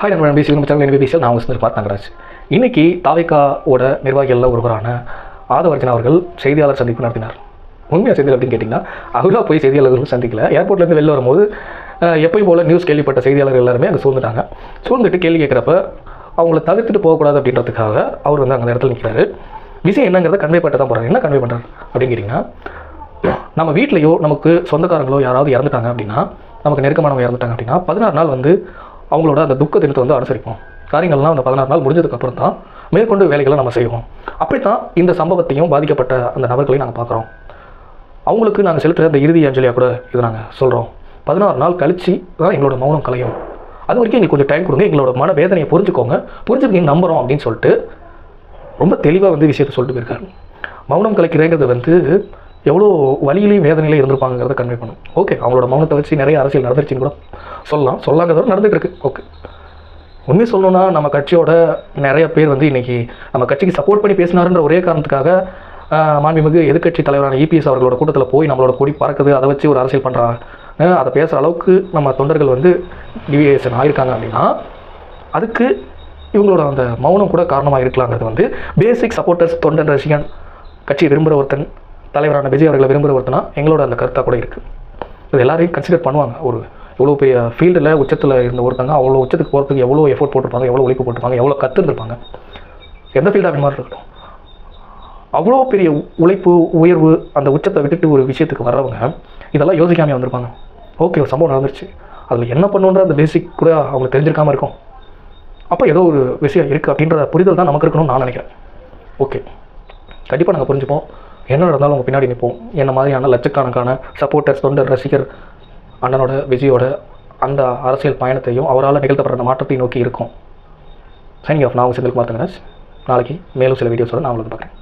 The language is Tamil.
ஹாய் நம்ம நம்பி நம்ம சேனல் என்பி நான் உங்கள் பார்த்து தங்கராஜ் இன்னைக்கு தாவேக்காவோட நிர்வாகிகளில் ஒருவரான ஆதவர்ஜன் அவர்கள் செய்தியாளர் சந்திப்பு நடத்தினார். உண்மையாக செய்திகள் அப்படின்னு கேட்டிங்கன்னா அவராக போய் செய்தியாளர்கள் சந்திக்கல. ஏர்போர்ட்லேருந்து வெளில வரும்போது எப்பயும் போல் நியூஸ் கேள்விப்பட்ட செய்தியாளர்கள் எல்லாருமே அங்கே சூழ்ந்துட்டாங்க. சூழ்ந்துட்டு கேள்வி கேட்குறப்ப அவங்கள தவிர்த்துட்டு போகக்கூடாது அப்படின்றதுக்காக அவர் வந்து அந்த இடத்துல நிற்கிறாரு விஷயம் என்னங்கிறத கன்வே பண்ண தான் போகிறாங்க என்ன கன்வே பண்ணுறாரு அப்படின்னு கேட்டிங்கன்னா நம்ம வீட்லேயோ நமக்கு சொந்தக்காரங்களோ யாராவது இறந்துட்டாங்க அப்படின்னா நமக்கு நெருக்கமானவங்க இறந்துட்டாங்க அப்படின்னா பதினாறு நாள் வந்து அவங்களோட அந்த துக்க தினத்தை வந்து அனுசரிப்போம். காரியங்கள்லாம் அந்த பதினாறு நாள் முடிஞ்சதுக்கு அப்புறம் தான் மேற்கொண்டு வேலைகளை நம்ம செய்வோம். அப்படி தான் இந்த சம்பவத்தையும் பாதிக்கப்பட்ட அந்த நபர்களையும் நாங்கள் பார்க்குறோம். அவங்களுக்கு நாங்கள் செலுத்துகிற அந்த இறுதி அஞ்சலியாக கூட இதை நாங்கள் சொல்கிறோம் பதினாறு நாள் கழித்து தான் எங்களோட மௌனம் கலையும். அது வரைக்கும் எங்களுக்கு கொஞ்சம் டைம் கொடுங்க. எங்களோட மன வேதனையை புரிஞ்சுக்கோங்க புரிஞ்சுக்கிங்க நம்புகிறோம் அப்படின்னு சொல்லிட்டு ரொம்ப தெளிவாக வந்து விஷயத்தை சொல்லிட்டு போயிருக்காரு. மௌனம் கலைக்கிறேங்கிறது வந்து எவ்வளோ வழியிலையும் வேதனையிலையும் இருந்திருப்பாங்கிறத கன்வே பண்ணும். ஓகே அவங்களோட மௌனத்தை வச்சு நிறைய அரசியல் நடந்துருச்சுன்னு கூட சொல்லலாம். சொல்லாங்கிறத நடந்துகிட்டு இருக்கு. ஓகே உண்மை சொல்லணும்னா நம்ம கட்சியோட நிறைய பேர் வந்து இன்னைக்கு நம்ம கட்சிக்கு சப்போர்ட் பண்ணி பேசினாருன்ற ஒரே காரணத்துக்காக மாண்புமிகு எதிர்க்கட்சி தலைவரான இபிஎஸ் அவர்களோட கூட்டத்தில் போய் நம்மளோட கொடி பறக்குது அதை வச்சு ஒரு அரசியல் பண்ணுறாங்க அதை பேசுகிற அளவுக்கு நம்ம தொண்டர்கள் வந்து டிவியேஷன் ஆகியிருக்காங்க அப்படின்னா அதுக்கு இவங்களோட அந்த மௌனம் கூட காரணமாக இருக்கலாங்கிறது வந்து பேசிக் சப்போர்ட்டர்ஸ் தொண்டன் ரசிகன் கட்சியை விரும்புகிற ஒருத்தன் தலைவரான விஜய் அவர்களை விரும்புகிற ஒருத்தனா எங்களோட அந்த கருத்தாக கூட இருக்குது இது எல்லாரையும் கன்சிடர் பண்ணுவாங்க. ஒரு எவ்வளோ பெரிய ஃபீல்டில் உச்சத்தில் இருந்த ஒருத்தங்க அவ்வளோ உச்சத்துக்கு போகிறதுக்கு எவ்வளோ எஃபோர்ட் போட்டிருப்பாங்க எவ்வளோ உழைப்பு போட்டிருப்பாங்க எவ்வளோ கற்றுருந்துருப்பாங்க எந்த ஃபீல்டாக அந்த மாதிரி இருக்கட்டும் அவ்வளோ பெரிய உழைப்பு உயர்வு அந்த உச்சத்தை விட்டுட்டு ஒரு விஷயத்துக்கு வர்றவங்க இதெல்லாம் யோசிக்காமல் வந்திருப்பாங்க. ஓகே ஒரு சம்பவம் நடந்துருச்சு. அதில் என்ன பண்ணுன்ற அந்த பேசிக் கூட அவங்களுக்கு தெரிஞ்சிருக்காமல் இருக்கும். அப்போ ஏதோ ஒரு விஷயம் இருக்குது அப்படின்ற புரிதல் தான் நமக்கு இருக்கணும்னு நான் நினைக்கிறேன். ஓகே. கண்டிப்பாக நாங்கள் புரிஞ்சுப்போம். என்ன நடந்தாலும் உங்கள் பின்னாடி நிற்போம் என்ன மாதிரியான லட்சக்கணக்கான சப்போர்ட்டர்ஸ் தொண்டர் ரசிகர் அண்ணனோட விஜயோட அந்த அரசியல் பயணத்தையும் அவரால் நிகழ்த்தப்படுற மாற்றத்தையும் மாற்றத்தை நோக்கி இருக்கும். சைனிங் ஆஃப் நான் உங்கள் செந்தில் குமார் தங்கராஜ். நாளைக்கு மேலும் சில வீடியோஸோட நான் உங்களுக்கு பார்க்குறேன்.